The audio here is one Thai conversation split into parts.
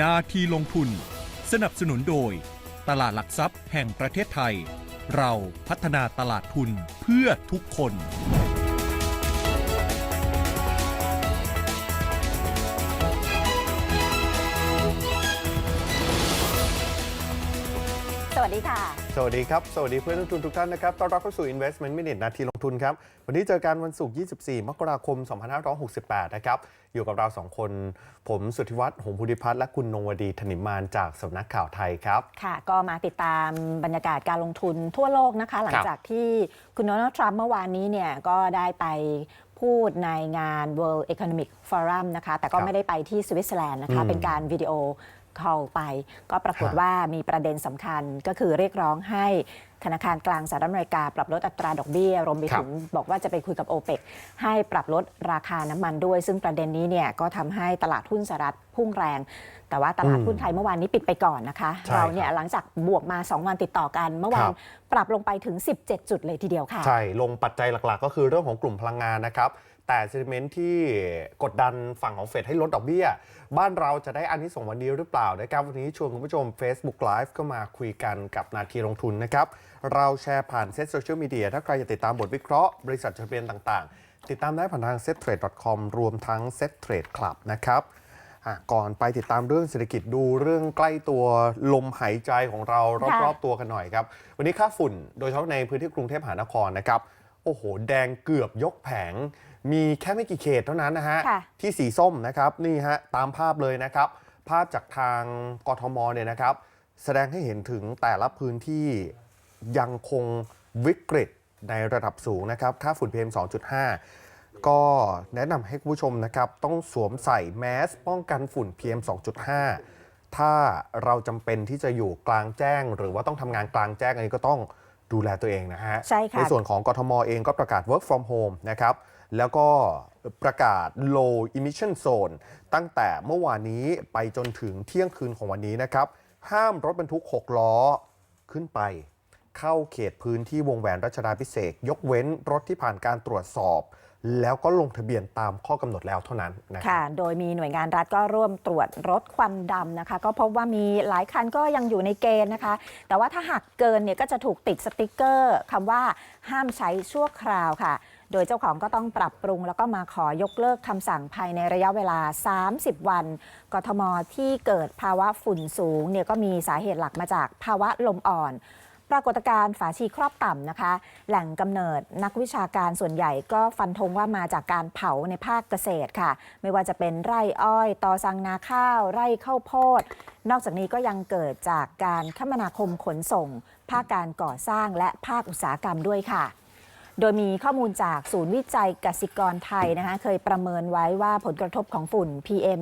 นาทีลงทุน สนับสนุนโดย ตลาดหลักทรัพย์แห่งประเทศไทย เราพัฒนาตลาดทุนเพื่อทุกคน วัสดีค่ะ สวัสดีครับ สวัสดีเพื่อนนักลงทุนทุกท่านนะครับ ต้อนรับเข้าสู่ Investment Minute นาทีลงทุนครับ วันนี้เจอกันวันศุกร์ 24 มกราคม 2568 นะครับ อยู่กับเรา 2 คน ผมสุทธิวัฒน์ หงส์ภูริพัฒน์ และคุณนงวดีธนิมมานจากสำนักข่าวไทยครับ ค่ะ ก็มาติดตามบรรยากาศการลงทุนทั่วโลกนะคะ หลังจากที่คุณโดนัลด์ทรัมป์เมื่อวานนี้เนี่ยก็ได้ไปพูดในงาน World Economic Forum นะคะ แต่ก็ครับไม่ได้ไปที่สวิตเซอร์แลนด์นะคะอืมเป็นการวิดีโอ คอลไป ก็ปรากฏครับว่ามีประเด็นสำคัญก็คือเรียกร้องให้ธนาคารกลางสหรัฐอเมริกา ปรับลดอัตราดอกเบี้ยรวมไปถึงบอกว่าจะไปคุยกับโอเปกให้ปรับลดราคาน้ำมันด้วย ซึ่งประเด็นนี้เนี่ยก็ทำให้ตลาดหุ้นสหรัฐพุ่งแรง แต่ว่าตลาดหุ้นไทยเมื่อวานนี้ปิดไปก่อนนะคะใช่เราเนี่ยหลังจากบวกมา 2 วันติดต่อกัน เมื่อวานครับปรับลงไปถึง 17 จุดเลยทีเดียวค่ะ ใช่ ลงปัจจัยหลักๆ ก็คือเรื่องของกลุ่มพลังงานนะครับ แต่เซนิเมนต์ที่กดดันฝั่งของเฟดให้ลดดอกเบี้ย บ้านเราจะได้อันที่ส่งส์วันนี้หรือเปล่านะครับ วันนี้ชวนคุณผู้ชม Facebook Live ก็มาคุยกันกับนาทีลงทุนนะครับ เราแชร์ผ่านเซ็ตโซเชียลมีเดียถ้าใครจะติดตามบทวิเคราะห์บริษัทจดทะเบียนต่างๆ ติดตามได้ผ่านทาง settrade.com รวมทั้ง set trade club นะครับอะก่อนไปติดตามเรื่องเศรษฐกิจดูเรื่องใกล้ตัวลมหายใจของเราค่ะรอบๆตัวกันหน่อยครับ วันนี้ค่าฝุ่นโดยเฉพาะในพื้นที่กรุงเทพมหานครนะครับ โอ้โห แดงเกือบยกแผง มีแค่ไม่กี่เขตเท่านั้นนะฮะค่ะ ที่สีส้มนะครับนี่ฮะตามภาพเลยนะครับ ภาพจากทางกทมเนี่ยนะครับ แสดงให้เห็นถึงแต่ละพื้นที่ยังคงวิกฤตในระดับสูงนะครับ ค่าฝุ่น PM 2.5 ก็แนะนำให้คุณผู้ชมนะครับ ต้องสวมใส่แมสป้องกันฝุ่น PM 2.5 ถ้าเราจำเป็นที่จะอยู่กลางแจ้ง หรือว่าต้องทำงานกลางแจ้งอันนี้ก็ต้องดูแลตัวเองนะฮะ ใช่ค่ะ ในส่วนของกทมเองก็ประกาศ work from home นะครับ แล้วก็ประกาศ low emission zone ตั้งแต่เมื่อวานนี้ไปจนถึงเที่ยงคืนของวันนี้นะครับ ห้ามรถบรรทุก 6 ล้อขึ้นไป เข้าเขตพื้นที่วงแหวนรัชดาพิเศษ ยกเว้นรถที่ผ่านการตรวจสอบ แล้วก็ลงทะเบียนตามข้อกำหนดแล้วเท่านั้นนะครับค่ะ โดยมีหน่วยงานรัฐก็ร่วมตรวจรถควันดำนะคะ ก็พบว่ามีหลายคันก็ยังอยู่ในเกณฑ์นะคะ แต่ว่าถ้าหากเกินเนี่ยก็จะถูกติดสติกเกอร์คำว่าห้ามใช้ชั่วคราวค่ะ โดยเจ้าของก็ต้องปรับปรุง แล้วก็มาขอยกเลิกคำสั่งภายในระยะเวลา 30 วัน กทมที่เกิดภาวะฝุ่นสูงเนี่ยก็มีสาเหตุหลักมาจากภาวะลมอ่อนปรากฏการณ์ฝาชีครอบต่ำนะคะ แหล่งกำเนิดนักวิชาการส่วนใหญ่ก็ฟันธงว่ามาจากการเผาในภาคเกษตรค่ะ ไม่ว่าจะเป็นไร่อ้อยตอสังนาข้าว ไร่ข้าวโพด นอกจากนี้ก็ยังเกิดจากการคมนาคมขนส่ง ภาคการก่อสร้างและภาคอุตสาหกรรมด้วยค่ะ โดยมีข้อมูลจากศูนย์วิจัยกสิกรไทยนะคะเคยประเมินไว้ว่าผลกระทบของฝุ่น PM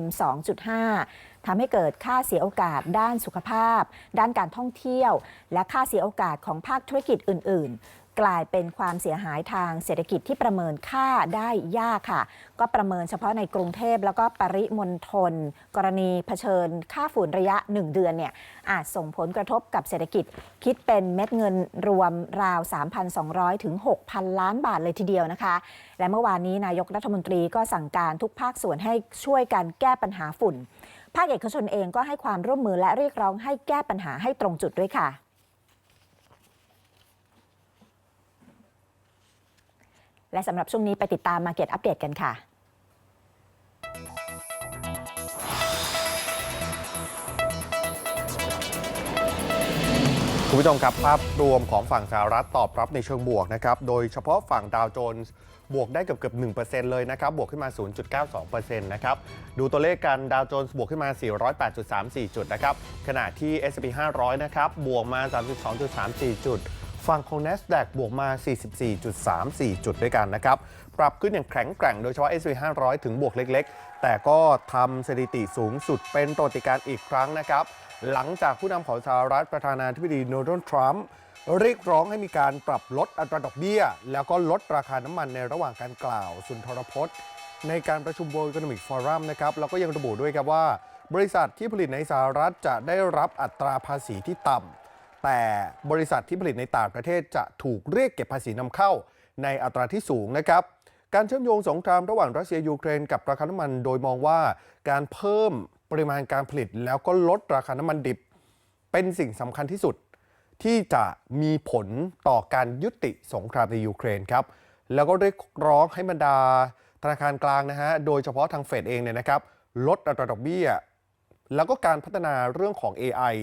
2.5 ทำให้เกิดค่าเสียโอกาสด้านสุขภาพ ด้านการท่องเที่ยว และค่าเสียโอกาสของภาคธุรกิจอื่น ๆ กลายเป็นความเสียหายทางเศรษฐกิจที่ประเมินค่าได้ยากค่ะ ก็ประเมินเฉพาะในกรุงเทพแล้วก็ปริมณฑลกรณีเผชิญค่าฝุ่นระยะ 1 เดือนเนี่ยอาจส่งผลกระทบกับเศรษฐกิจคิดเป็นเม็ดเงินรวมราว 3,200 ถึง 6,000 ล้านบาทเลยทีเดียวนะคะ และเมื่อวานนี้นายกรัฐมนตรีก็สั่งการทุกภาคส่วนให้ช่วยกันแก้ปัญหาฝุ่น ภาคเอกชนเองก็ให้ความร่วมมือและเรียกร้องให้แก้ปัญหาให้ตรงจุดด้วยค่ะ และสำหรับช่วงนี้ไปติดตาม Market Update กันค่ะคุณผู้ชมครับ ภาพรวมของฝั่งสหรัฐตอบรับในเชิงบวกนะครับ โดยเฉพาะฝั่งดาวโจนส์บวกได้เกือบเกือบ1%เลยนะครับ บวกขึ้นมา 0.92%นะครับ ดูตัวเลขกันดาวโจนส์บวกขึ้นมา 408.34 จุดนะครับ ขณะที่ S&P 500 นะครับ บวกมา 32.34 จุด ฝั่งของ NASDAQ บวกมา 44.34 จุดด้วยกันนะครับ ปรับขึ้นอย่างแข็งแกร่งโดยเฉพาะ S&P 500 ถึงบวกเล็กๆ แต่ก็ทำสถิติสูงสุดเป็นประวัติการอีกครั้งนะครับ หลังจากผู้นำของสหรัฐประธานาธิบดีโดนัลด์ทรัมป์เรียกร้องให้มีการปรับลดอัตราดอกเบี้ย แล้วก็ลดราคาน้ำมันในระหว่างการกล่าวสุนทรพจน์ ในการประชุม World Economic Forum นะครับแล้วก็ยังระบุด้วยครับว่า บริษัทที่ผลิตในสหรัฐจะได้รับอัตราภาษีที่ต่ำ แต่บริษัทที่ผลิตในต่างประเทศจะถูกเรียกเก็บภาษีนำเข้าในอัตราที่สูงนะครับ การเชื่อมโยงสงครามระหว่างรัสเซียยูเครนกับราคาน้ำมัน โดยมองว่าการเพิ่มปริมาณการผลิตแล้วก็ลดราคาน้ำมันดิบ เป็นสิ่งสำคัญที่สุด ที่จะมีผลต่อการยุติสงครามในยูเครนครับ แล้วก็เรียกร้องให้บรรดาธนาคารกลางนะฮะ โดยเฉพาะทางเฟดเองเนี่ยนะครับ ลดอัตราดอกเบี้ย แล้วก็การพัฒนาเรื่องของ AI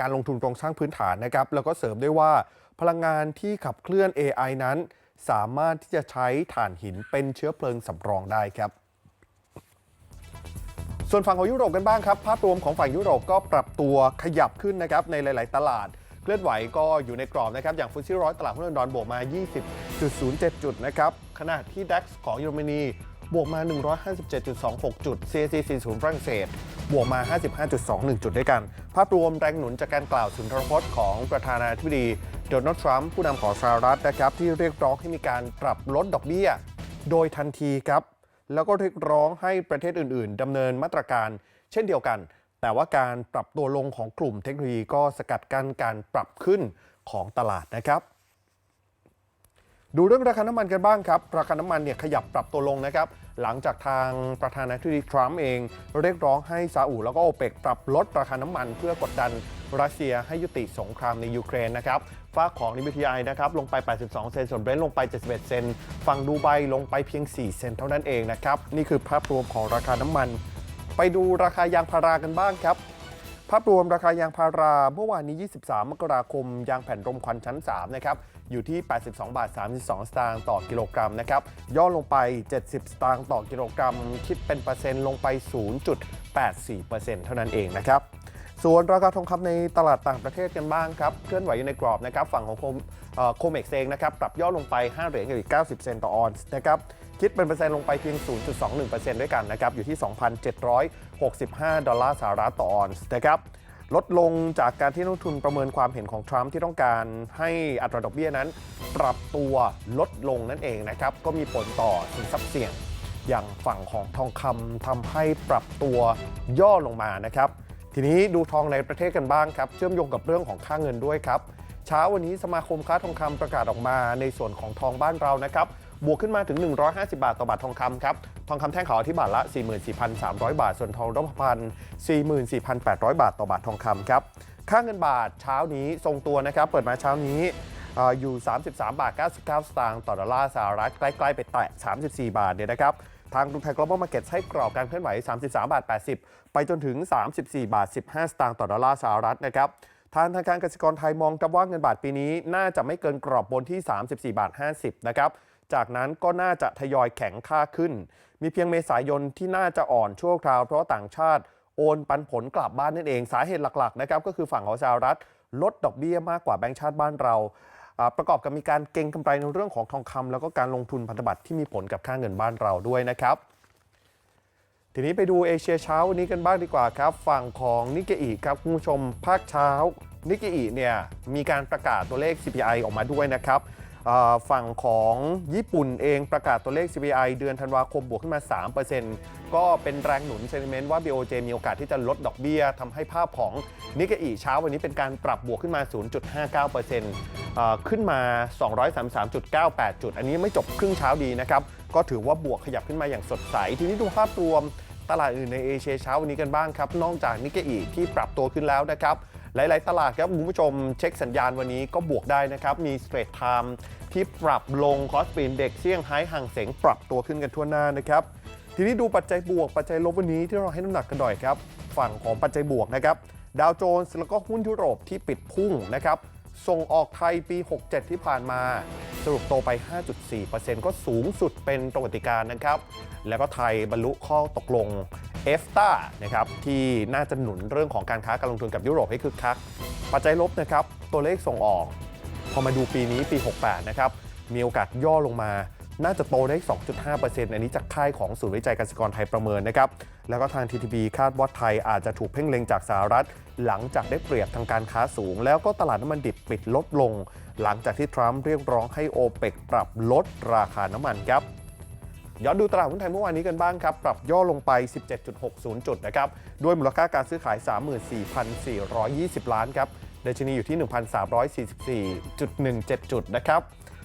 การลงทุนโครงสร้างพื้นฐานนะครับ แล้วก็เสริมด้วยว่า พลังงานที่ขับเคลื่อน AI นั้น สามารถที่จะใช้ถ่านหินเป็นเชื้อเพลิงสำรองได้ครับส่วนฝั่งของยุโรปกันบ้างครับ ภาพรวมของฝั่งยุโรปก็ปรับตัวขยับขึ้นนะครับในหลาย ๆ ตลาด เคลื่อนไหวก็อยู่ในกรอบนะครับ อย่างฟุตซี่ร้อยตลาดหุ้นลอนดอนบวกมา 20.07 จุดนะครับ ขณะที่ DAX ของเยอรมนี บวกมา 157.26 จุด CAC 40ฝรั่งเศส บวกมา 55.21 จุดด้วยกัน ภาพรวมแรงหนุนจากการกล่าวสุนทรพจน์ของประธานาธิบดีโดนัลด์ทรัมป์ผู้นำของสหรัฐนะครับ ที่เรียกร้องให้มีการปรับลดดอกเบี้ย โดยทันทีครับ แล้วก็เรียกร้องให้ประเทศอื่น ๆดำเนินมาตรการ เช่นเดียวกัน แต่ว่าการปรับตัวลงของกลุ่มเทคโนโลยีก็สกัดกั้นการปรับขึ้นของตลาดนะครับ ดูเรื่องราคาน้ำมันกันบ้างครับ ราคาน้ำมันเนี่ยขยับปรับตัวลงนะครับ หลังจากทางประธานาธิบดีทรัมป์เอง เรียกร้องให้ซาอุแล้วก็โอเปกปรับลดราคาน้ำมัน เพื่อกดดันรัสเซียให้ยุติสงครามในยูเครนนะครับฝ้ากของ WTI นะครับลงไป 82 เซนต์ส่วนเบรนท์ลงไป 71 เซนต์ฝั่งดูไบลงไปเพียง 4 เซนต์เท่านั้นเองนะครับ นี่คือภาพรวมของราคาน้ำมัน ไปดูราคายางพารากันบ้างครับภาพรวมราคายางพาราเมื่อวานนี้ 23 มกราคม ยางแผ่นรมควันชั้น 3 นะครับ อยู่ที่ 82 บาท 32 สตางค์ต่อกิโลกรัมนะครับย่อลงไป 70 สตางค์ต่อกิโลกรัม คิดเป็นเปอร์เซ็นต์ลงไป 0.84%เท่านั้นเองนะครับส่วนราคาทองคำในตลาดต่างประเทศกันบ้างครับ เคลื่อนไหวอยู่ในกรอบนะครับฝั่งของโคมเม็กเองนะครับปรับย่อลงไป 5 เหรียญกับอีก 90 เซนต์ต่อออนซ์นะครับคิดเป็นเปอร์เซ็นต์ลงไปเพียง 0.21%ด้วยกันนะครับอยู่ที่ 2,765 ดอลลาร์สหรัฐต่อออนซ์นะครับ ลดลงจากการที่นักลงทุนประเมินความเห็นของทรัมป์ที่ต้องการให้อัตราดอกเบี้ยนั้น ปรับตัวลดลงนั่นเองนะครับ ก็มีผลต่อสินทรัพย์เสี่ยงอย่างฝั่งของทองคำทำให้ปรับตัวย่อลงมานะครับ ทีนี้ดูทองในประเทศกันบ้างครับ เชื่อมโยงกับเรื่องของค่าเงินด้วยครับ เช้าวันนี้สมาคมค้าทองคำประกาศออกมาในส่วนของทองบ้านเรานะครับ บวกขึ้นมาถึง 150 บาทต่อบาททองคำครับทองคำแท่งขาวที่บาทละ 44,300 บาท ส่วนทองรูปพรรณ44,800 บาทต่อบาททองคำครับค่าเงินบาทเช้านี้ทรงตัวนะครับ เปิดมาเช้านี้อยู่ 33 บาท 99 สตางค์ต่อดอลลาร์สหรัฐใกล้ๆไปแตะ 34 บาทเนี่ยนะครับ ทางกรุงไทย global market ให้กรอบการเคลื่อนไหว 33 บาท 80 ไปจนถึง 34 บาท 15 สตางค์ต่อดอลลาร์สหรัฐนะครับทางธนาคารกสิกรไทยมองครับว่าเงินบาทปีนี้น่าจะไม่เกินกรอบบนที่ 34 บาท 50 นะครับ จากนั้นก็น่าจะทยอยแข็งค่าขึ้น มีเพียงเมษายนที่น่าจะอ่อนชั่วคราวเพราะว่าต่างชาติโอนปันผลกลับบ้านนั่นเอง สาเหตุหลักๆนะครับก็คือฝั่งของสหรัฐลดดอกเบี้ยมากกว่าแบงก์ชาติบ้านเราประกอบกับมีการเก็งกำไรในเรื่องของทองคำแล้วก็การลงทุนพันธบัตรที่มีผลกับค่าเงินบ้านเราด้วยนะครับ ทีนี้ไปดูเอเชียเช้าวันนี้กันบ้างดีกว่าครับ ฝั่งของนิกเกอีครับคุณผู้ชมภาคเช้านิกเกอีเนี่ยมีการประกาศตัวเลข CPI ออกมาด้วยนะครับ ฝั่งของญี่ปุ่นเองประกาศตัวเลข CPI เดือนธันวาคมบวกขึ้นมา 3%ก็เป็นแรงหนุนเซนิเมนต์ว่า BOJ มีโอกาสที่จะลดดอกเบี้ยทำให้ภาพของนิกเกอีเช้าวันนี้เป็นการปรับบวกขึ้นมา 0.59%ขึ้นมา 233.98 จุด อันนี้ไม่จบครึ่งเช้าดีนะครับ ก็ถือว่าบวกขยับขึ้นมาอย่างสดใส ทีนี้ดูภาพรวมตลาดอื่นในเอเชียเช้าวันนี้กันบ้างครับ นอกจากนิกเกอีที่ปรับตัวขึ้นแล้วนะครับ หลาย ๆ ตลาดครับคุณผู้ชมเช็คสัญญาณวันนี้ก็บวกได้นะครับ มีสเตรทไทม์ที่ปรับลงคอสปีนเด็กเซี่ยงไฮ้ห่างเสงปรับตัวขึ้นกันทั่วหน้านะครับ ทีนี้ดูปัจจัยบวกปัจจัยลบวันนี้ที่เราให้น้ำหนักกันหน่อยครับ ฝั่งของปัจจัยบวกนะครับ ดาวโจนส์แล้วก็หุ้นยุโรปที่ปิดพุ่งนะครับ ส่งออกไทยปี 67 ที่ผ่านมา สรุปโตไป 5.4%ก็สูงสุดเป็นประวัติการนะครับ แล้วก็ไทยบรรลุข้อตกลงเอฟตานะครับที่น่าจะหนุนเรื่องของการค้าการลงทุนกับยุโรปให้คึกคัก ปัจจัยลบนะครับตัวเลขส่งออก พอมาดูปีนี้ปี 68 นะครับ มีโอกาสย่อลงมาน่าจะโตได้ 2.5%อันนี้จากค่ายของศูนย์วิจัยเกษตรกรไทยประเมินนะครับ แล้วก็ทาง TTB คาดว่าไทยอาจจะถูกเพ่งเล็งจากสหรัฐ หลังจากได้เปรียบทางการค้าสูง แล้วก็ตลาดน้ำมันดิบปิดลดลง หลังจากที่ทรัมป์เรียกร้องให้โอเปกปรับลดราคาน้ำมันครับย้อนดูตลาดหุ้นไทยเมื่อวานนี้กันบ้างครับ ปรับย่อลงไป 17.60 จุดนะครับ ด้วยมูลค่าการซื้อขาย 34,420 ล้านครับดัชนีอยู่ที่ 1,344.17 จุดนะครับ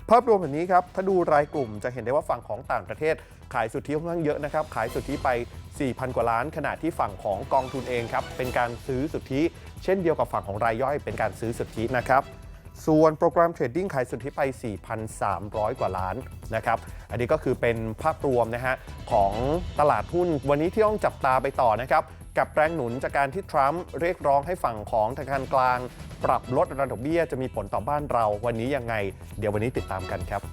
ภาพรวมแบบนี้ครับ ถ้าดูรายกลุ่มจะเห็นได้ว่าฝั่งของต่างประเทศ ขายสุทธิค่อนข้างเยอะนะครับ ขายสุทธิไป 4,000 กว่าล้าน ขณะที่ฝั่งของกองทุนเองครับ เป็นการซื้อสุทธิ เช่นเดียวกับฝั่งของรายย่อย เป็นการซื้อสุทธินะครับ ส่วนโปรแกรมเทรดดิ้งขายสุทธิไป 4,300 กว่าล้านนะครับ อันนี้ก็คือเป็นภาพรวมนะฮะของตลาดหุ้นวันนี้ที่ต้องจับตาไปต่อนะครับ กับแรงหนุนจากการที่ทรัมป์เรียกร้องให้ฝั่งของธนาคารกลาง ปรับลดอัตราดอกเบี้ยจะมีผลต่อบ้านเราวันนี้ยังไง เดี๋ยววันนี้ติดตามกันครับ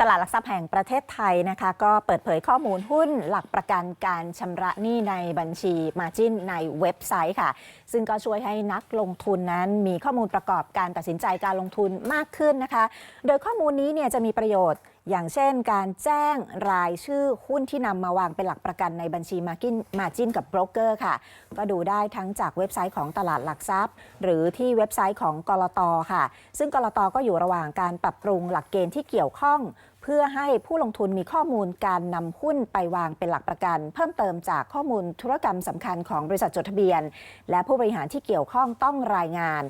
ตลาดหลักทรัพย์แห่งประเทศไทยนะคะก็เปิดเผยข้อมูลหุ้นหลักประกันการชำระหนี้ในบัญชีมาจินในเว็บไซต์ค่ะ ซึ่งก็ช่วยให้นักลงทุนนั้นมีข้อมูลประกอบการตัดสินใจการลงทุนมากขึ้นนะคะ โดยข้อมูลนี้เนี่ยจะมีประโยชน์ อย่างเช่นการแจ้งรายชื่อหุ้นที่นำมาวางเป็นหลักประกันในบัญชีมากินมาจินกับโบรกเกอร์ค่ะ ก็ดูได้ทั้งจากเว็บไซต์ของตลาดหลักทรัพย์ หรือที่เว็บไซต์ของกรตค่ะ ซึ่งกรตก็อยู่ระหว่างการปรับปรุงหลักเกณฑ์ที่เกี่ยวข้อง พื่อให้ผู้ลงทุนมีข้อมูลการนำหุ้นไปวางเป็นหลักประกัน เพิ่มเติมจากข้อมูลธุรกรรมสำคัญของบริษัทจดทะเบียน และผู้บริหารที่เกี่ยวข้องต้องรายงาน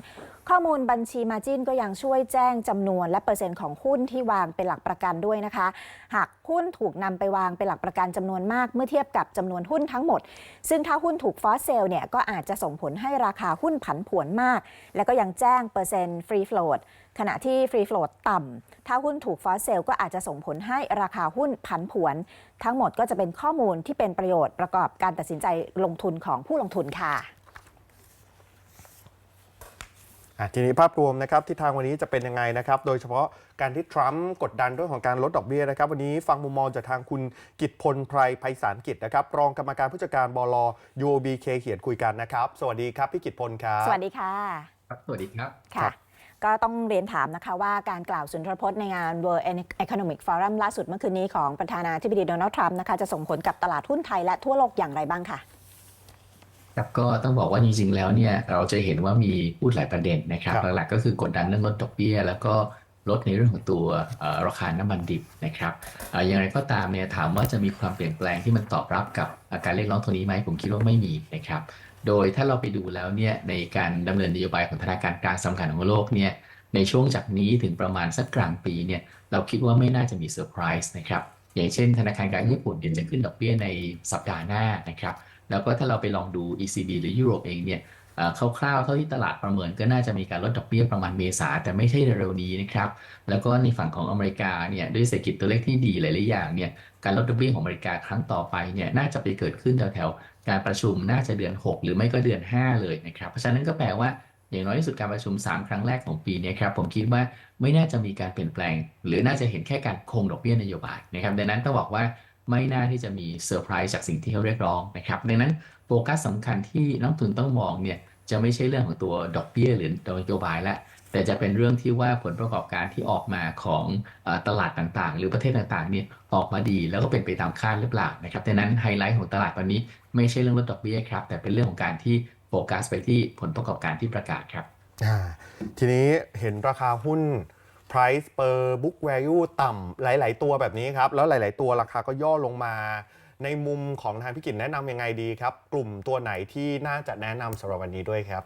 ข้อมูลบัญชีมาจินก็ยังช่วยแจ้งจำนวนและเปอร์เซ็นต์ของหุ้นที่วางเป็นหลักประกันด้วยนะคะ หากหุ้นถูกนำไปวางเป็นหลักประกันจำนวนมากเมื่อเทียบกับจำนวนหุ้นทั้งหมด ซึ่งถ้าหุ้นถูกฟอสเซลเนี่ยก็อาจจะส่งผลให้ราคาหุ้นผันผวนมาก แล้วก็ยังแจ้งเปอร์เซ็นต์ฟรีโฟลด ขณะที่ฟรีโฟลดต่ำ ถ้าหุ้นถูกฟอสเซลก็อาจจะส่งผลให้ราคาหุ้นผันผวน ทั้งหมดก็จะเป็นข้อมูลที่เป็นประโยชน์ประกอบการตัดสินใจลงทุนของผู้ลงทุนค่ะอะทีนี้ภาพรวมนะครับทิศทางวันนี้จะเป็นยังไงนะครับ โดยเฉพาะการที่ทรัมป์กดดันเรื่องของการลดดอกเบี้ยนะครับ วันนี้ฟังมุมมองจากทางคุณกิตพลไพรไพศาลกิจนะครับ รองกรรมการผู้จัดการบล UOBK เขียนคุยกันนะครับ สวัสดีครับ พี่กิตพลครับ สวัสดีค่ะครับสวัสดีครับครัค่ะบ ก็ต้องเรียนถามนะคะว่าการกล่าวสุนทรพจน์ในงาน World Economic Forum ล่าสุดเมื่อคืนนี้ของประธานาธิบดีโดนัลด์ทรัมป์นะคะจะส่งผลกับตลาดหุ้นไทยและทั่วโลกอย่างไรบ้างคะครับก็ต้องบอกว่าจริงๆแล้วเนี่ยเราจะเห็นว่ามีพูดหลายประเด็นนะครับครับหลักๆก็คือกดดันเรื่องลดดอกเบี้ย แล้วก็ลดในเรื่องของตัวเอ่อราคาน้ำมันดิบนะครับเอ่ออย่างไรก็ตามเนี่ยถามว่าจะมีความเปลี่ยนแปลงที่มันตอบรับกับอาการเรียกร้องตรงนี้ไหมผมคิดว่าไม่มีนะครับ โดยถ้าเราไปดูแล้วเนี่ยในการดำเนินนโยบายของธนาคารกลางสำคัญของโลกเนี่ยในช่วงจากนี้ถึงประมาณสักกลางปีเนี่ยเราคิดว่าไม่น่าจะมีเซอร์ไพรส์นะครับอย่างเช่น ธนาคารกลางญี่ปุ่นเดี๋ยวจะขึ้นดอกเบี้ยในสัปดาห์หน้านะครับแล้วก็ถ้าเราไปลองดู ECB หรือยุโรปเองเนี่ยคร่าวๆเท่าที่ตลาดประเมินก็น่าจะมีการลดดอกเบี้ยประมาณเมษาแต่ไม่ใช่เร็วนี้นะครับ แล้วก็ในฝั่งของอเมริกาเนี่ยด้วยเศรษฐกิจตัวเลขที่ดีหลายๆอย่างเนี่ยการลดดอกเบี้ยของอเมริกาครั้งต่อไปเนี่ยน่าจะไปเกิดขึ้นแถวๆ การประชุมน่าจะเดือน 6 หรือไม่ก็เดือน 5 เลยนะครับ เพราะฉะนั้นก็แปลว่าอย่างน้อยที่สุดการประชุม 3 ครั้งแรกของปีนี้ครับผมคิดว่าไม่น่าจะมีการเปลี่ยนแปลง หรือน่าจะเห็นแค่การคงดอกเบี้ยนโยบายนะครับดังนั้นต้องบอกว่าไม่น่าที่จะมีเซอร์ไพรส์จากสิ่งที่เขาเรียกร้องนะครับดังนั้นโฟกัสสำคัญที่นักทุนต้องมองเนี่ยจะไม่ใช่เรื่องของตัวดอกเบี้ยหรือนโยบายละแต่จะเป็นเรื่องที่ว่าผลประกอบการที่ออกมาของตลาดต่างๆ หรือประเทศต่างๆเนี่ยออกมาดีแล้วก็เป็นไปตามคาดหรือเปล่านะครับดังนั้นไฮไลท์ของตลาดวันนี้ ไม่ใช่เรื่องลดดอกเบี้ยครับ แต่เป็นเรื่องของการที่โฟกัสไปที่ผลประกอบการที่ประกาศครับอ่าทีนี้เห็นราคาหุ้น price per book value ต่ำหลาย ๆ ตัวแบบนี้ครับ แล้วหลาย ๆ ตัวราคาก็ย่อลงมา ในมุมของทางพิกิจแนะนำยังไงดีครับ กลุ่มตัวไหนที่น่าจะแนะนำสำหรับวันนี้ด้วยครับ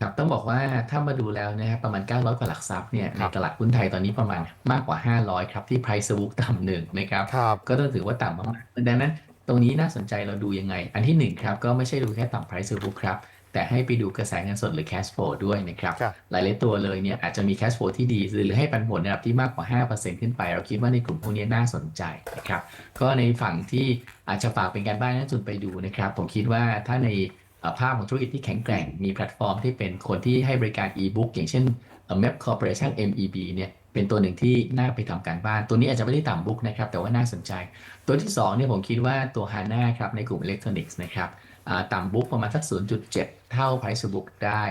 ครับต้องบอกว่าถ้ามาดูแล้วนะครับประมาณ 900กว่าหลักทรัพย์เนี่ยคในรับตลาดหุ้นไทยตอนนี้ประมาณมากกว่า 500 ครับ ที่ price to book ต่ำหนึ่งนะครับครับ ก็ต้องถือว่าต่ำมากๆดังนั้น ตรงนี้น่าสนใจเราดูยังไง อันที่หนึ่งครับ ก็ไม่ใช่ดูแค่ต่ำ price to book ครับ แต่ให้ไปดูกระแสเงินสดหรือ cash flow ด้วยนะครับครับหลายๆตัวเลยเนี่ยอาจจะมี cash flow ที่ดี หรือให้ปันผลในระดับที่มากกว่า 5%ขึ้นไป เราคิดว่าในกลุ่มพวกนี้น่าสนใจนะครับ ก็ในฝั่งที่อาจจะฝากเป็นการบ้านนักลงทุนไปดูนะครับ ผมคิดว่าถ้าในเอ่อภาพของธุรกิจที่แข็งแกร่ง มีแพลตฟอร์มที่เป็นคนที่ให้บริการ e-book อย่างเช่น Map Corporation MEB เนี่ย เป็นตัวหนึ่งที่น่าไปทำการบ้าน ตัวนี้อาจจะไม่ได้ต่ำบุ๊กนะครับ แต่ว่าน่าสนใจ ตัวที่2เนี่ยผมคิดว่าตัว HANA ครับในกลุ่มอิเล็กทรอนิกส์นะครับต่ำบุ๊กประมาณสัก 0.7 เท่า Price to book ได้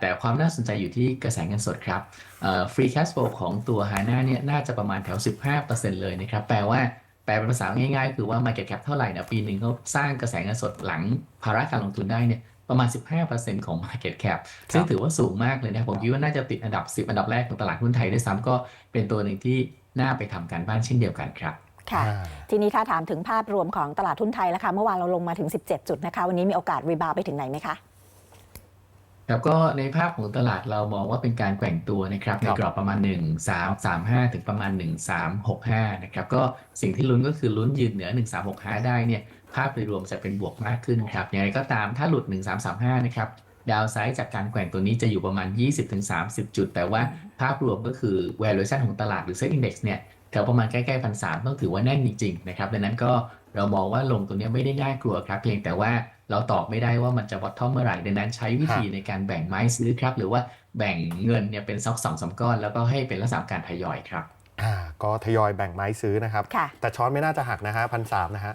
แต่ความน่าสนใจอยู่ที่กระแสเงินสดครับเอ่อ free cash flow ของตัว HANA เนี่ยน่าจะประมาณแถว 15%เลยนะครับ แปลว่าแปลเป็นภาษาง่ายๆ คือว่า market cap เท่าไหร่นะปีหนึ่งเขาสร้างกระแสเงินสดหลังภาระการลงทุนได้เนี่ย ประมาณ 15%ของ market cap ซึ่งถือว่าสูงมากเลยนะผมคิดว่าน่าจะติดอันดับ 10 อันดับแรกของตลาดหุ้นไทยด้วยซ้ำก็เป็นตัวหนึ่งที่น่าไปทำการบ้านเช่นเดียวกันครับค่ะอ่าทีนี้ถ้าถามถึงภาพรวมของตลาดทุนไทยแล้วค่ะเมื่อวานเราลงมาถึง 17 จุดนะคะ วันนี้มีโอกาสรีบาวด์ไปถึงไหนไหมคะครับก็ในภาพของตลาดเรามองว่าเป็นการแกว่งตัวนะครับในครับกรอบประมาณ 1 3 3 5 ถึงประมาณ 1 3 6 5 นะครับก็สิ่งที่ลุ้นก็คือลุ้นยืนเหนือ 1 3 6 5 ได้เนี่ย ภาพโดยรวมจะเป็นบวกมากขึ้นครับอย่างไรก็ตามถ้าหลุด 1 3 3 5 นะครับดาวไซด์จากการแกว่งตัวนี้จะอยู่ประมาณ 20-30 จุด แต่ว่าภาพรวมก็คือ valuation ของตลาดหรือ set index เนี่ยแถวประมาณใกล้ๆพันสต้องถือว่าแน่นจริงๆนะครับดังนั้นก็เรามองว่าลงตัวเนี้ยไม่ได้น่ากลัวครับ เพียงแต่ว่าเราตอบไม่ได้ว่ามันจะ bottom เมื่อไหร่ดังนั้นใช้วิธีในการแบ่งไม้ซื้อครับ หรือว่าแบ่งเงินเนี่ยเป็นซ็อกสองสามก้อน แล้วก็ให้เป็นลักษณะการทยอยครับ อ่า ก็ทยอยแบ่งไม้ซื้อนะครับค่ะแต่ช้อนไม่น่าจะหักนะฮะพันสามนะฮะ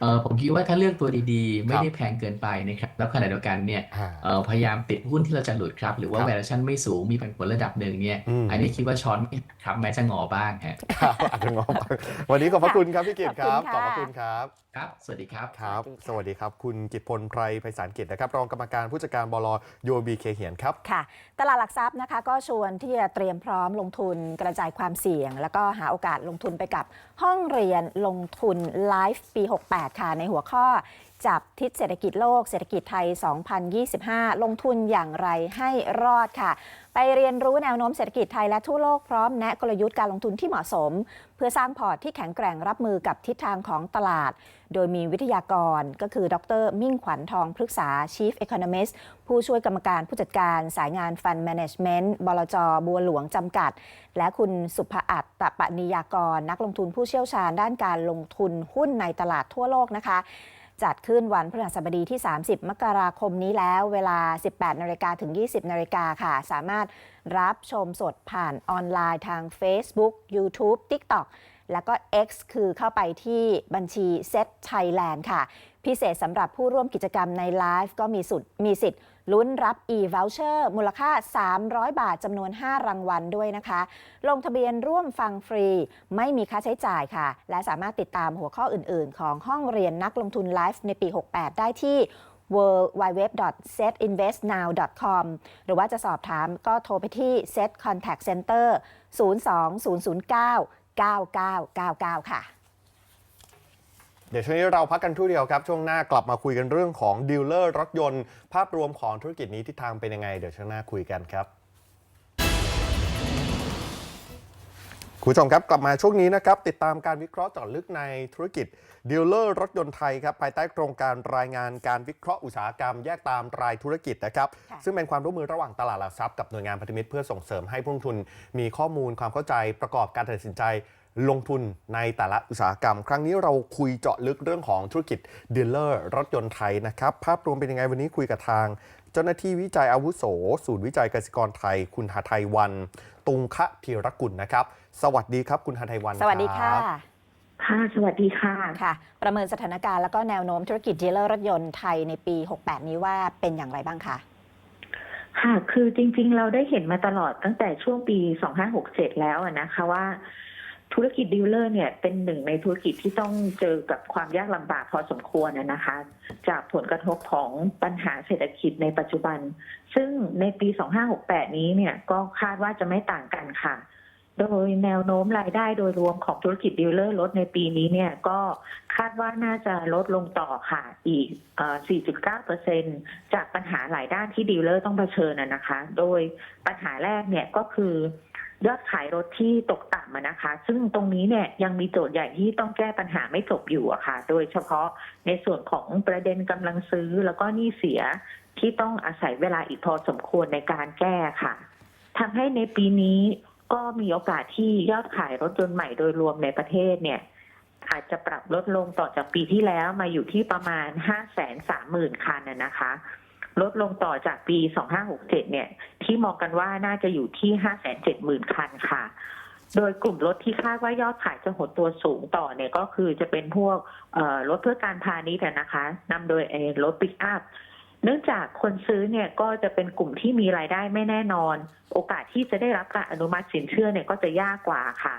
เออผมคิดว่าถ้าเลือกตัวดีๆไม่ครับได้แพงเกินไปนะครับแล้วขณะเดียวกันเนี่ยอ่าเอ่อพยายามติดหุ้นที่เราจะหลุดครับ หรือว่าครับ valuation ไม่สูงมีปันผลระดับหนึ่งเนี่ยอืมอันนี้คิดว่าช้อนไม่หักครับแม้จะงอบ้างฮะครับอาจจะงอบ้างวันนี้ขอบพระคุณครับพี่กิตครับขอบคุณค่ะขอบพระคุณครับ ครับ สวัสดีครับครับสสวัวัสสดีดีค่ะครับ คุณกิตพลไพรไพศาลกิจนะครับรองกรรมการผู้จัดการบลยูบีเคเหียนครับ ค่ะ ตลาดหลักทรัพย์นะคะ ก็ชวนที่จะเตรียมพร้อมลงทุนกระจายความเสี่ยง แล้วก็หาโอกาสลงทุนไปกับห้องเรียนลงทุนไลฟ์ปี 68ค่ะ ในหัวข้อ จับทิศเศรษฐกิจโลกเศรษฐกิจไทย 2025 ลงทุนอย่างไรให้รอดค่ะ ไปเรียนรู้แนวโน้มเศรษฐกิจไทยและทั่วโลกพร้อมแนะกลยุทธ์การลงทุนที่เหมาะสม เพื่อสร้างพอร์ตที่แข็งแกร่งรับมือกับทิศทางของตลาด โดยมีวิทยากรก็คือ ดร มิ่งขวัญทองพฤกษา Chief Economist ผู้ช่วยกรรมการผู้จัดการสายงาน Fund Management บลจบัวหลวงจำกัด และคุณสุภอัตตปนิยากร นักลงทุนผู้เชี่ยวชาญด้านการลงทุนหุ้นในตลาดทั่วโลกนะคะ จัดขึ้นวันพฤหัสบดีที่ 30 มกราคมนี้แล้วเวลา 18 นาฬิกาถึง 20 นาฬิกาค่ะ สามารถรับชมสดผ่านออนไลน์ทาง Facebook YouTube TikTok แล้วก็ X คือเข้าไปที่บัญชี Set Thailand ค่ะ พิเศษสำหรับผู้ร่วมกิจกรรมในไลฟ์ก็มีสุดมีสิทธิ์ ลุ้นรับ e-voucher มูลค่า 300 บาทจำนวน 5 รางวัลด้วยนะคะ ลงทะเบียนร่วมฟังฟรี ไม่มีค่าใช้จ่ายค่ะ และสามารถติดตามหัวข้ออื่น ๆ ของห้องเรียนนักลงทุนไลฟ์ในปี 68 ได้ที่ worldwide setinvestnow com หรือว่าจะสอบถามก็โทรไปที่ Set Contact Center 02009 9999 ค่ะ เดี๋ยวช่วงนี้เราพักกันครู่เดียวครับ ช่วงหน้ากลับมาคุยกันเรื่องของดีลเลอร์รถยนต์ ภาพรวมของธุรกิจนี้ทิศทางเป็นยังไง เดี๋ยวช่วงหน้าคุยกันครับคุณผู้ชมครับ กลับมาช่วงนี้นะครับ ติดตามการวิเคราะห์เจาะลึกในธุรกิจดีลเลอร์รถยนต์ไทยครับภายใต้โครงการรายงานการวิเคราะห์อุตสาหกรรม แยกตามรายธุรกิจนะครับค่ะซึ่งเป็นความร่วมมือระหว่างตลาดหลักทรัพย์กับหน่วยงานพันธมิตรเพื่อส่งเสริมให้ผู้ลงทุน มีข้อมูลความเข้าใจประกอบการตัดสินใจ ลงทุนในแต่ละอุตสาหกรรม ครั้งนี้เราคุยเจาะลึกเรื่องของธุรกิจดีลเลอร์รถยนต์ไทยนะครับ ภาพรวมเป็นยังไงวันนี้คุยกับทาง เจ้าหน้าที่วิจัยอาวุโส ศูนย์วิจัยเกษตรกรไทย คุณหาไทยวัน ตุงคะธีรกุลนะครับ สวัสดีครับคุณหาไทยวันสวัสดีค่ะรับ ค่ะ สวัสดีค่ะ ค่ะ ประเมินสถานการณ์แล้วก็แนวโน้มธุรกิจดีลเลอร์รถยนต์ไทยในปี 68 นี้ว่าเป็นอย่างไรบ้างคะ ค่ะ คือจริงๆ เราได้เห็นมาตลอดตั้งแต่ช่วงปี 2567 แล้วอะนะคะว่า ธุรกิจดีลเลอร์เนี่ยเป็นหนึ่งในธุรกิจที่ต้องเจอกับความยากลำบากพอสมควรนะคะ จากผลกระทบของปัญหาเศรษฐกิจในปัจจุบัน ซึ่งในปี 2568 นี้เนี่ยก็คาดว่าจะไม่ต่างกันค่ะ โดยแนวโน้มรายได้โดยรวมของธุรกิจดีลเลอร์ลดในปีนี้เนี่ยก็คาดว่าน่าจะลดลงต่อค่ะอีก 4.9%จากปัญหาหลายด้านที่ดีลเลอร์ต้องเผชิญนะคะ โดยปัญหาแรกเนี่ยก็คือ ยอดขายรถที่ตกต่ำนะคะ ซึ่งตรงนี้เนี่ยยังมีโจทย์ใหญ่ที่ต้องแก้ปัญหาไม่จบอยู่อะค่ะ โดยเฉพาะในส่วนของประเด็นกำลังซื้อแล้วก็หนี้เสียที่ต้องอาศัยเวลาอีกพอสมควรในการแก้ค่ะทำให้ในปีนี้ก็มีโอกาสที่ยอดขายรถยนต์ใหม่โดยรวมในประเทศเนี่ยอาจจะปรับลดลงต่อจากปีที่แล้วมาอยู่ที่ประมาณ 5 3 0 0 0 0 คันนะนะคะ ลดลงต่อจากปี 2567 เนี่ย ที่มองกันว่าน่าจะอยู่ที่ 570,000 คันค่ะ โดยกลุ่มรถที่คาดว่ายอดขายจะหดตัวสูงต่อเนี่ยก็คือจะเป็นพวกรถเพื่อการพาณิชย์นะคะนำโดยไอ้รถปิกอัพเนื่องจากคนซื้อเนี่ยก็จะเป็นกลุ่มที่มีรายได้ไม่แน่นอน โอกาสที่จะได้รับการอนุมัติสินเชื่อเนี่ยก็จะยากกว่าค่ะ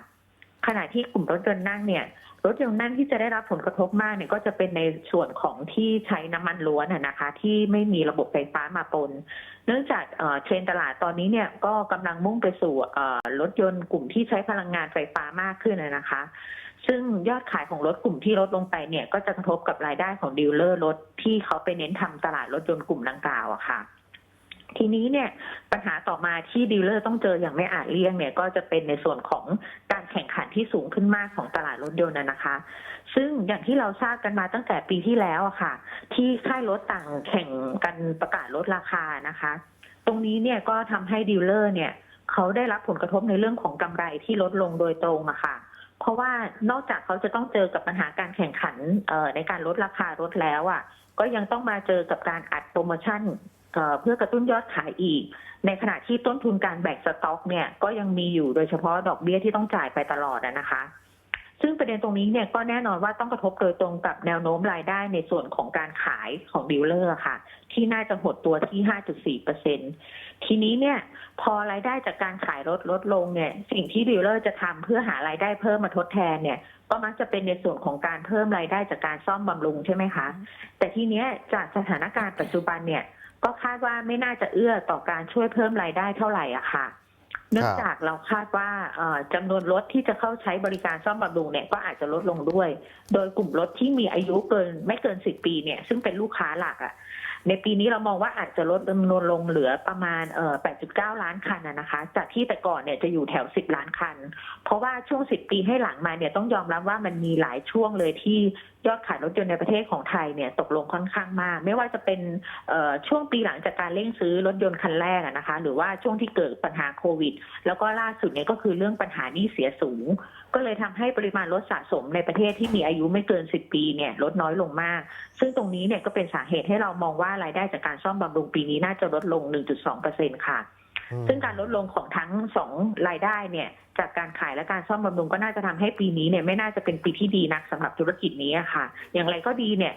ขณะที่กลุ่มรถยนต์นั่งเนี่ย รถยนต์นั่งที่จะได้รับผลกระทบมากเนี่ยก็จะเป็นในส่วนของที่ใช้น้ำมันล้วนนะคะ ที่ไม่มีระบบไฟฟ้ามาปน เนื่องจากเทรนตลาดตอนนี้เนี่ยก็กำลังมุ่งไปสู่รถยนต์กลุ่มที่ใช้พลังงานไฟฟ้ามากขึ้นนะคะ ซึ่งยอดขายของรถกลุ่มที่ลดลงไปเนี่ยก็จะกระทบกับรายได้ของดีลเลอร์รถที่เขาไปเน้นทำตลาดรถยนต์กลุ่มดังกล่าวอะค่ะ ทีนี้เนี่ยปัญหาต่อมาที่ดีลเลอร์ต้องเจออย่างไม่อาจเลี่ยงเนี่ยก็จะเป็นในส่วนของการแข่งขันที่สูงขึ้นมากของตลาดรถยนต์นะนะคะ ซึ่งอย่างที่เราทราบกันมาตั้งแต่ปีที่แล้วอะค่ะ ที่ค่ายรถต่างแข่งกันประกาศลดราคานะคะ ตรงนี้เนี่ยก็ทำให้ดีลเลอร์เนี่ยเขาได้รับผลกระทบในเรื่องของกำไรที่ลดลงโดยตรงอะค่ะเพราะว่านอกจากเขาจะต้องเจอกับปัญหาการแข่งขันในการลดราคารถแล้วอะก็ยังต้องมาเจอกับการอัดโปรโมชั่น เพื่อกระตุ้นยอดขายอีก ในขณะที่ต้นทุนการแบกสต็อกเนี่ยก็ยังมีอยู่โดยเฉพาะดอกเบี้ยที่ต้องจ่ายไปตลอดนะคะ ซึ่งประเด็นตรงนี้เนี่ยก็แน่นอนว่าต้องกระทบโดยตรงกับแนวโน้มรายได้ในส่วนของการขายของดีลเลอร์ค่ะ ที่น่าจะหดตัวที่ 5.4เปอร์เซ็นทีนี้เนี่ยพอรายได้จากการขายรถลดลงเนี่ยสิ่งที่ดีลเลอร์จะทำเพื่อหารายได้เพิ่มมาทดแทนเนี่ยก็มักจะเป็นในส่วนของการเพิ่มรายได้จากการซ่อมบำรุงใช่ไหมคะ แต่ทีเนี้ยจากสถานการณ์ปัจจุบันเนี่ย ก็คาดว่าไม่น่าจะเอื้อต่อการช่วยเพิ่มรายได้เท่าไหร่อะค่ะ เนื่องจากเราคาดว่าเอ่อจำนวนรถที่จะเข้าใช้บริการซ่อมบำรุงเนี่ยก็อาจจะลดลงด้วย โดยกลุ่มรถที่มีอายุเกินไม่เกิน10ปีเนี่ย ซึ่งเป็นลูกค้าหลักอะ ในปีนี้เรามองว่าอาจจะลดจำนวนลงเหลือประมาณ 8.9 ล้านคันนะคะ จากที่แต่ก่อนเนี่ยจะอยู่แถว 10 ล้านคัน เพราะว่าช่วง 10 ปีให้หลังมาเนี่ยต้องยอมรับว่ามันมีหลายช่วงเลยที่ยอดขายรถยนต์ในประเทศของไทยเนี่ยตกลงค่อนข้างมาก ไม่ว่าจะเป็นช่วงปีหลังจากการเร่งซื้อรถยนต์คันแรกนะคะ หรือว่าช่วงที่เกิดปัญหาโควิด แล้วก็ล่าสุดเนี่ยก็คือเรื่องปัญหานี้เสียสูง ก็เลยทำให้ปริมาณรถสะสมในประเทศที่มีอายุไม่เกิน 10 ปีเนี่ยลดน้อยลงมาก ซึ่งตรงนี้เนี่ยก็เป็นสาเหตุให้เรามองว่ารายได้จากการซ่อมบำรุงปีนี้น่าจะลดลง 1.2%ค่ะอืมซึ่งการลดลงของทั้งสองรายได้เนี่ยจากการขายและการซ่อมบำรุงก็น่าจะทำให้ปีนี้เนี่ยไม่น่าจะเป็นปีที่ดีนักสำหรับธุรกิจนี้อะค่ะ อย่างไรก็ดีเนี่ย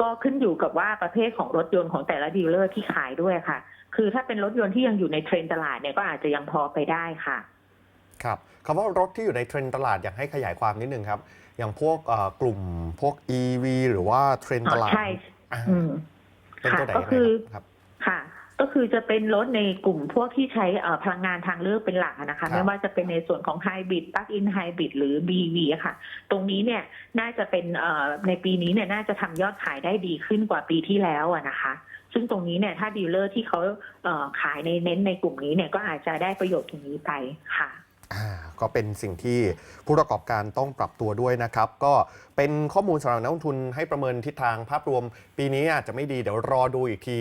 ก็ขึ้นอยู่กับว่าประเภทของรถยนต์ของแต่ละดีลเลอร์ที่ขายด้วยค่ะ คือถ้าเป็นรถยนต์ที่ยังอยู่ในเทรนด์ตลาดเนี่ยก็อาจจะยังพอไปได้ค่ะ ครับคำว่ารถที่อยู่ในเทรนด์ตลาดอยากให้ขยายความนิดนึงครับ อย่างพวกเอ่อกลุ่มพวก EV หรือว่าเทรนด์ตลาดอ๋อใช่อ่าอืมเป็นตัวไหนค่ะก็ยังไงคือครับค่ะก็คือจะเป็นรถในกลุ่มพวกที่ใช้เอ่อพลังงานทางเลือกเป็นหลักอะนะครัคะบไม่ว่าจะเป็นในส่วนของไฮบริดปลั๊กอินไฮบริดหรือ BV อะค่ะ ตรงนี้เนี่ยน่าจะเป็นเอ่อในปีนี้เนี่ยน่าจะทำยอดขายได้ดีขึ้นกว่าปีที่แล้วอะนะคะ ซึ่งตรงนี้เนี่ยถ้าดีลเลอร์ที่เขาเอ่อขายในเน้นในกลุ่มนี้เนี่ยก็อาจจะได้ประโยชน์ตรงนี้ไปค่ะอ่า ก็เป็นสิ่งที่ผู้ประกอบการต้องปรับตัวด้วยนะครับ ก็ เป็นข้อมูลสำหรับนักลงทุนให้ประเมินทิศทางภาพรวม ปีนี้อาจจะไม่ดีเดี๋ยวรอดูอีกที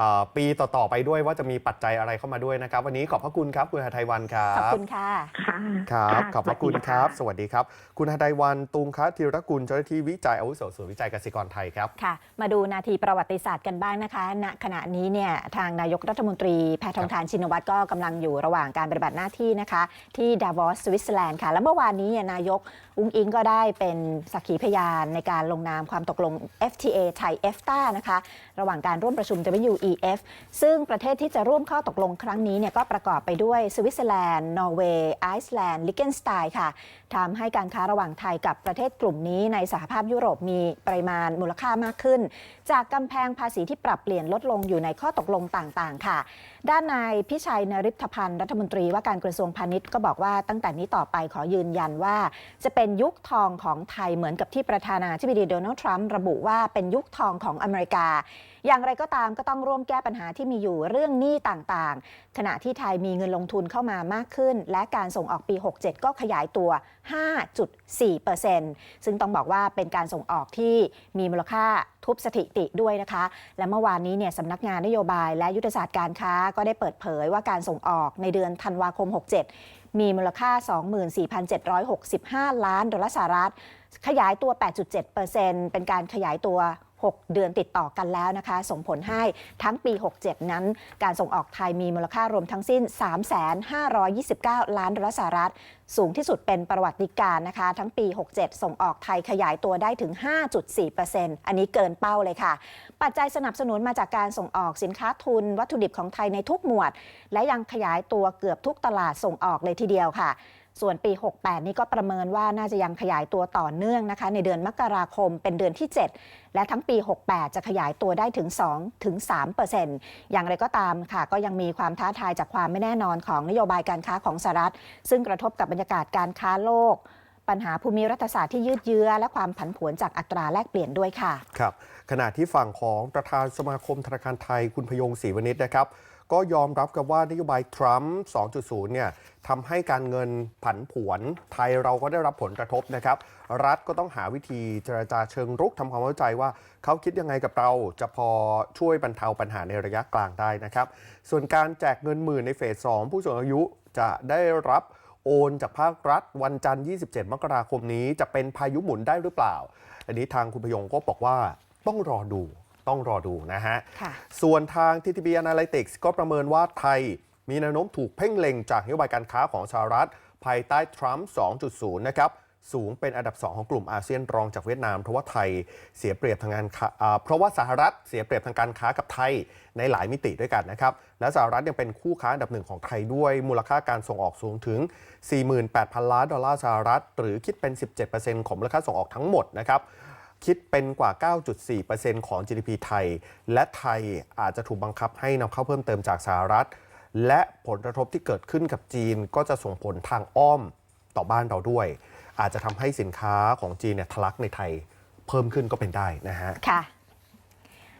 อ่าปีต่อ ๆ ไปด้วยว่าจะมีปัจจัยอะไรเข้ามาด้วยนะครับ วันนี้ขอบพระคุณครับ คุณหทัยวันครัขอบบคุณค่ะค่ะครับค่ะขอบพระคุณสวัสดีครับะสวัสดีครับ คุณหทัยวันตุงคะธีรกุลเจ้าหน้าที่วิจัยอาวุโสศูนย์วิจัยเกษตรกรไทยครับค่ะ มาดูนาทีประวัติศาสตร์กันบ้างนะคะ ณขณะนี้เนี่ยทางนายกรัฐมนตรีแพทองทานชินวัตรก็กำลังอยู่ระหว่างการปฏิบัติหน้าที่นะคะ ที่ดาวอสสวิตเซอร์แลนด์ค่ะ และเมื่อวานนี้เนี่ยนายกอุ้งอิงก็ได้เป็นสักขีพยานในการลงนามความตกลง FTA ไทย EFTA นะคะ ระหว่างการร่วมประชุม WEF ซึ่งประเทศที่จะร่วมเข้าตกลงครั้งนี้เนี่ยก็ประกอบไปด้วยสวิตเซอร์แลนด์ นอร์เวย์ ไอซ์แลนด์ ลิเกนสไตน์ค่ะ ทำให้การค้าระหว่างไทยกับประเทศกลุ่มนี้ในสหภาพยุโรปมีปริมาณมูลค่ามากขึ้น จากกำแพงภาษีที่ปรับเปลี่ยนลดลงอยู่ในข้อตกลงต่างๆ ค่ะ ด้านนายพิชัยนริพพันธ์รัฐมนตรีว่าการกระทรวงพาณิชย์ก็บอกว่าตั้งแต่นี้ต่อไปขอยืนยันว่า จะเป็นยุคทองของไทยเหมือนกับที่ประธานาธิบดีโดนัลด์ทรัมป์ระบุว่าเป็นยุคทองของอเมริกา อย่างไรก็ตามก็ต้องร่วมแก้ปัญหาที่มีอยู่เรื่องหนี้ต่างๆ ขณะที่ไทยมีเงินลงทุนเข้ามามากขึ้น และการส่งออกปี 67 ก็ขยายตัว 5.4%ซึ่งต้องบอกว่าเป็นการส่งออกที่มีมูลค่าทุบสถิติด้วยนะคะ และเมื่อวานนี้เนี่ยสำนักงานนโยบายและยุทธศาสตร์การค้าก็ได้เปิดเผยว่าการส่งออกในเดือนธันวาคม 67 มีมูลค่า 24,765 ล้านดอลลาร์สหรัฐ ขยายตัว 8.7%เป็นการขยายตัว6 เดือนติดต่อกันแล้วนะคะ ส่งผลให้ทั้งปี 67 นั้น การส่งออกไทยมีมูลค่ารวมทั้งสิ้น 3,529 ล้านดอลลาร์สหรัฐ สูงที่สุดเป็นประวัติการนะคะ ทั้งปี 67 ส่งออกไทยขยายตัวได้ถึง 5.4%อันนี้เกินเป้าเลยค่ะ ปัจจัยสนับสนุนมาจากการส่งออกสินค้าทุน วัตถุดิบของไทยในทุกหมวด และยังขยายตัวเกือบทุกตลาดส่งออกเลยทีเดียวค่ะ ส่วนปี 68 นี้ก็ประเมินว่าน่าจะยังขยายตัวต่อเนื่องนะคะ ในเดือนมกราคมเป็นเดือนที่ 7 และทั้งปี 68 จะขยายตัวได้ถึง2ถึง3อย่างไรก็ตามค่ะ ก็ยังมีความท้าทายจากความไม่แน่นอนของนโยบายการค้าของสหรัฐ ซึ่งกระทบกับบรรยากาศการค้าโลก ปัญหาภูมิรัฐศาสตร์ที่ยืดเยื้อและความผันผวนจากอัตราแลกเปลี่ยนด้วยค่ะ ครับ ขณะที่ฝั่งของประธานสมาคมธนาคารไทยคุณพยงศรีวณิชนะครับ ก็ยอมรับกับว่านโยบายทรัมป์ 2.0 เนี่ยทำให้การเงินผันผวน ไทยเราก็ได้รับผลกระทบนะครับ รัฐก็ต้องหาวิธีเจรจาเชิงรุกทำความเข้าใจว่าเขาคิดยังไงกับเราจะพอช่วยบรรเทาปัญหาในระยะกลางได้นะครับ ส่วนการแจกเงินหมื่นในเฟส 2 ผู้สูงอายุจะได้รับโอนจากภาครัฐวันจันทร์ 27 มกราคมนี้จะเป็นพายุหมุนได้หรือเปล่า อันนี้ทางคุณพยงก็บอกว่าต้องรอดู ต้องรอดูนะฮะค่ะส่วนทาง TTB Analytics ก็ประเมินว่าไทยมีแนวโน้มถูกเพ่งเล็งจากนโยบายการค้าของสหรัฐ ภายใต้ทรัมป์ 2.0 นะครับ สูงเป็นอันดับ 2 ของกลุ่มอาเซียนรองจากเวียดนาม เพราะว่าไทยเสียเปรียบทางการค้าอ่าเพราะว่าสหรัฐเสียเปรียบทางการค้ากับไทยในหลายมิติด้วยกันนะครับ และสหรัฐยังเป็นคู่ค้าอันดับหนึ่งของไทยด้วย มูลค่าการส่งออกสูงถึง 48,000 ล้านดอลลาร์สหรัฐ หรือคิดเป็น 17%ของมูลค่าส่งออกทั้งหมดนะครับ คิดเป็นกว่า 9.4%ของ GDP ไทย และไทยอาจจะถูกบังคับให้นำเข้าเพิ่มเติมจากสหรัฐ และผลกระทบที่เกิดขึ้นกับจีนก็จะส่งผลทางอ้อมต่อบ้านเราด้วย อาจจะทำให้สินค้าของจีนเนี่ยทะลักในไทยเพิ่มขึ้นก็เป็นได้นะฮะ ค่ะ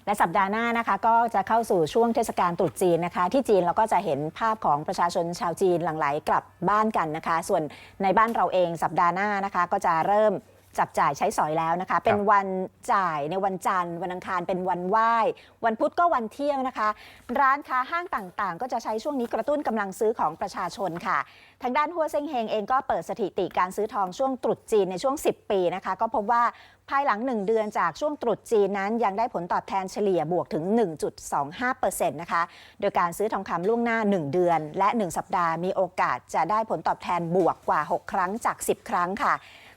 และสัปดาห์หน้านะคะ ก็จะเข้าสู่ช่วงเทศกาลตรุษจีนนะคะ ที่จีนเราก็จะเห็นภาพของประชาชนชาวจีนหลั่งไหลกลับบ้านกันนะคะ ส่วนในบ้านเราเองสัปดาห์หน้านะคะ ก็จะเริ่ม จับจ่ายใช้สอยแล้วนะคะ เป็นวันจ่ายในวันจันทร์วันอังคารเป็นวันไหว้ วันพุธก็วันเที่ยวนะคะ ร้านค้าห้างต่างๆ ก็จะใช้ช่วงนี้กระตุ้นกำลังซื้อของประชาชนค่ะ ทางด้านหัวเซ็งเฮงเองก็เปิดสถิติการซื้อทองช่วงตรุษจีนในช่วง 10 ปีนะคะ ก็พบว่าภายหลัง 1 เดือนจากช่วงตรุษจีนนั้น ยังได้ผลตอบแทนเฉลี่ยบวกถึง 1.25%นะคะ โดยการซื้อทองคำล่วงหน้า 1 เดือน และ 1 สัปดาห์มีโอกาสจะได้ผลตอบแทนบวกกว่า 6 ครั้งจาก 10 ครั้งค่ะ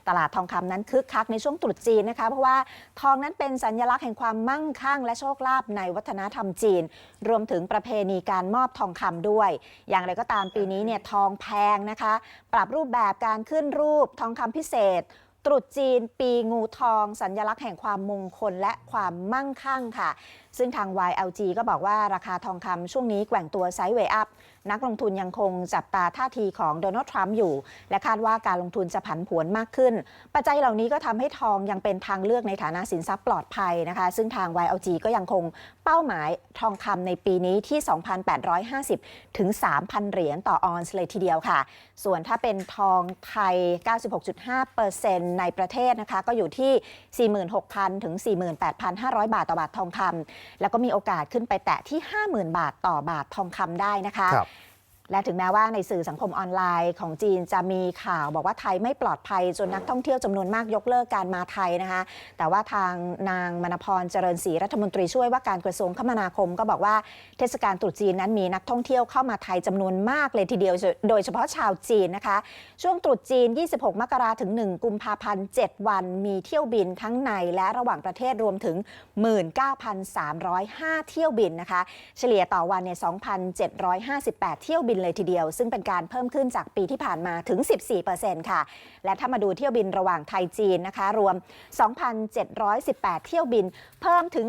ตลาดทองคำนั้นคึกคักในช่วงตรุษจีนนะคะ เพราะว่าทองนั้นเป็นสัญลักษณ์แห่งความมั่งคั่งและโชคลาภในวัฒนธรรมจีน รวมถึงประเพณีการมอบทองคำด้วย อย่างไรก็ตามปีนี้เนี่ยทองแพงนะคะ ปรับรูปแบบการขึ้นรูปทองคำพิเศษ ตรุษจีนปีงูทอง สัญลักษณ์แห่งความมงคลและความมั่งคั่งค่ะ ซึ่งทาง YLG ก็บอกว่าราคาทองคำช่วงนี้แกว่งตัวไซด์เวย์อัพ นักลงทุนยังคงจับตาท่าทีของโดนัลด์ทรัมป์อยู่ และคาดว่าการลงทุนจะผันผวนมากขึ้น ปัจจัยเหล่านี้ก็ทำให้ทองยังเป็นทางเลือกในฐานะสินทรัพย์ปลอดภัยนะคะ ซึ่งทาง YLG ก็ยังคงเป้าหมายทองคำในปีนี้ที่ 2,850 ถึง 3,000 เหรียญต่อออนซ์เลยทีเดียวค่ะ ส่วนถ้าเป็นทองไทย 96.5%ในประเทศนะคะก็อยู่ที่ 46,000 ถึง 48,500 บาทต่อบาททองคำแล้วก็มีโอกาสขึ้นไปแตะที่ 50,000 บาทต่อบาททองคำได้นะคะค และถึงแม้ว่าในสื่อสังคมออนไลน์ของจีนจะมีข่าวบอกว่าไทยไม่ปลอดภัยจนนักท่องเที่ยวจำนวนมากยกเลิกการมาไทยนะคะแต่ว่าทางนางมณพรเจริญศรีรัฐมนตรีช่วยว่าการกระทรวงคมนาคมก็บอกว่าเทศกาลตรุษจีนนั้นมีนักท่องเที่ยวเข้ามาไทยจำนวนมากเลยทีเดียว โดยเฉพาะชาวจีนนะคะ ช่วงตรุษจีน 26 มกราถึง 1 กุมภาพันธ์ 7 วัน มีเที่ยวบินทั้งในและระหว่างประเทศรวมถึง 19,305 เที่ยวบินนะคะ เฉลี่ยต่อวันเนี่ย2,758 เที่ยวบินเลยทีเดียว ซึ่งเป็นการเพิ่มขึ้นจากปีที่ผ่านมาถึง 14%ค่ะ และถ้ามาดูเที่ยวบินระหว่างไทยจีนนะคะ รวม 2,718 เที่ยวบินเพิ่มถึง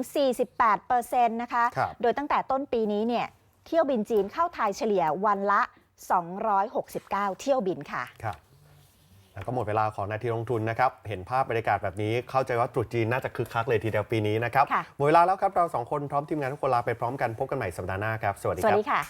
48%นะคะครับโดยตั้งแต่ต้นปีนี้เนี่ยเที่ยวบินจีนเข้าไทยเฉลี่ยวันละ 269 เที่ยวบินค่ะครับแล้วก็หมดเวลาของนาทีลงทุนนะครับ เห็นภาพบรรยากาศแบบนี้ เข้าใจว่าตรุษจีนน่าจะคึกคักเลยทีเดียวปีนี้นะครับค่ะหมดเวลาแล้วครับ เราสองคนพร้อมทีมงานทุกคนลาไปพร้อมกันพบกันใหม่สัปดาห์หน้าครับ สวัสดีสวัคสรับดีค่ะ